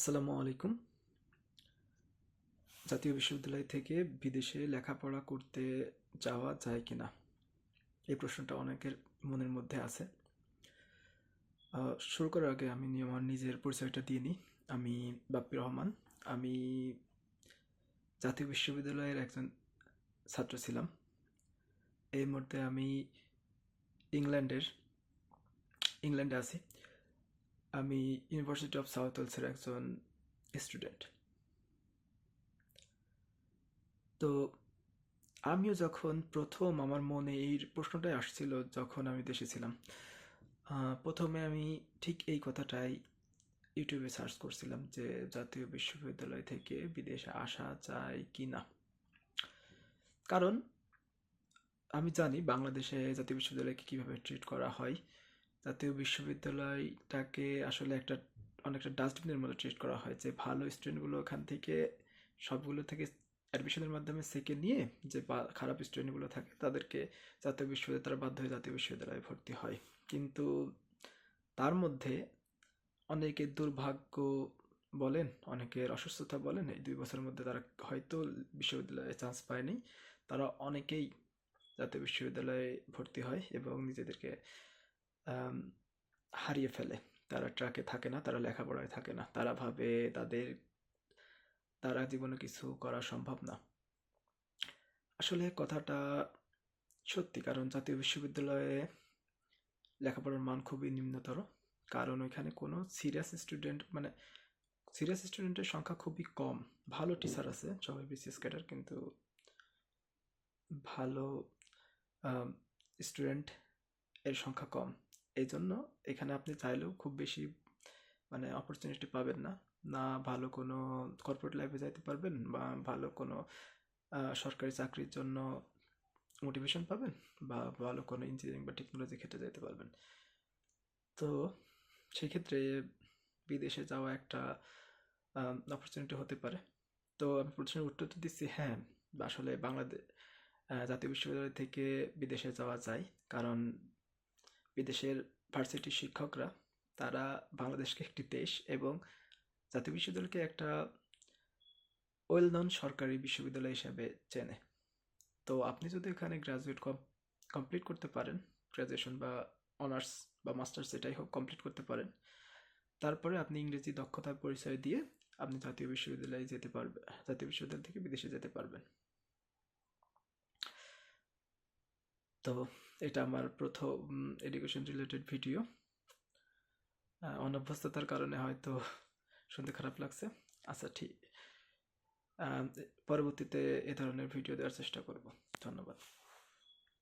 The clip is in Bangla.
আসসালামু আলাইকুম। জাতীয় বিশ্ববিদ্যালয় থেকে বিদেশে লেখাপড়া করতে যাওয়া যায় কি না এই প্রশ্নটা অনেকের মনের মধ্যে আছে। শুরু করার আগে আমি আমার নিজের পরিচয়টা দিয়ে নিই। আমি বাপ্পি রহমান। আমি জাতীয় বিশ্ববিদ্যালয়ের একজন ছাত্র ছিলাম। এই মুহূর্তে আমি ইংল্যান্ডের, ইংল্যান্ডে আছি। আমি ইউনিভার্সিটি অফ সাউথ ওয়েলসের একজন স্টুডেন্ট তো আমিও যখন প্রথম আমার মনে এই প্রশ্নটাই আসছিল যখন আমি দেশে ছিলাম প্রথমে আমি ঠিক এই কথাটাই ইউটিউবে সার্চ করছিলাম যে জাতীয় বিশ্ববিদ্যালয় থেকে বিদেশে আসা যায় কি না কারণ আমি জানি বাংলাদেশে জাতীয় বিশ্ববিদ্যালয়কে কীভাবে ট্রিট করা হয়। জাতীয় বিশ্ববিদ্যালয়টাকে আসলে একটা, অনেকটা ডাস্টবিনের মতো ট্রিট করা হয় যে ভালো স্টুডেন্টগুলো ওখান থেকে সবগুলো থেকে অ্যাডমিশনের মাধ্যমে সেকে নিয়ে যে খারাপ স্টুডেন্টগুলো থাকে, তাদেরকে জাতীয় বিশ্ববিদ্যালয়, তারা বাধ্য হয়ে জাতীয় বিশ্ববিদ্যালয়ে ভর্তি হয়। কিন্তু তার মধ্যে অনেকে দুর্ভাগ্য বলেন, অনেকের অসুস্থতা বলেন, এই দুই বছরের মধ্যে তারা হয়তো বিশ্ববিদ্যালয়ে চান্স পায়নি। তারা অনেকেই জাতীয় বিশ্ববিদ্যালয়ে ভর্তি হয় এবং নিজেদেরকে হারিয়ে ফেলে। তারা ট্র্যাকে থাকে না, তারা লেখাপড়ায় থাকে না। তারা ভাবে তাদের, তারা জীবনে কিছু করা সম্ভব না। আসলে কথাটা সত্যি, কারণ জাতীয় বিশ্ববিদ্যালয়ে লেখাপড়ার মান খুবই নিম্নতর। কারণ ওইখানে কোনো সিরিয়াস স্টুডেন্ট মানে সিরিয়াস স্টুডেন্টের সংখ্যা খুবই কম। ভালো টিচার আছে, সবাই বিসিএস ক্যাডার কিন্তু ভালো স্টুডেন্ট এর সংখ্যা কম। এই জন্য এখানে আপনি চাইলেও খুব বেশি মানে অপরচুনিটি পাবেন না। না ভালো কোনো কর্পোরেট লাইফে যাইতে পারবেন বা ভালো কোনো সরকারি চাকরির জন্য মোটিভেশন পাবেন বা ভালো কোনো ইঞ্জিনিয়ারিং বা টেকনোলজি ক্ষেত্রে যেতে পারবেন। তো সেক্ষেত্রে বিদেশে যাওয়া একটা অপরচুনিটি হতে পারে। তো আমি প্রশ্নের উত্তর তো দিচ্ছি হ্যাঁ আসলে বাংলাদেশ জাতীয় বিশ্ববিদ্যালয় থেকে বিদেশে যাওয়া যায়। কারণ বিদেশের ভার্সিটির শিক্ষকরা, তারা বাংলাদেশকে একটি দেশ এবং জাতীয় বিশ্ববিদ্যালয়কে একটা ওয়েল নন সরকারি বিশ্ববিদ্যালয় হিসাবে চেনে। তো আপনি যদি এখানে গ্রাজুয়েট কমপ্লিট করতে পারেন গ্রাজুয়েশন বা অনার্স বা মাস্টার্স এটাই হোক কমপ্লিট করতে পারেন, তারপরে আপনি ইংরেজি দক্ষতার পরিচয় দিয়ে আপনি জাতীয় বিশ্ববিদ্যালয়ে যেতে পারবেন জাতীয় বিশ্ববিদ্যালয় থেকে বিদেশে যেতে পারবেন। তো এটা আমার প্রথম এডুকেশন রিলেটেড ভিডিও অনভ্যস্ততার কারণে হয়তো শুনতে খারাপ লাগছে। আচ্ছা ঠিক। পরবর্তীতে এ ধরনের ভিডিও দেওয়ার চেষ্টা করব। ধন্যবাদ।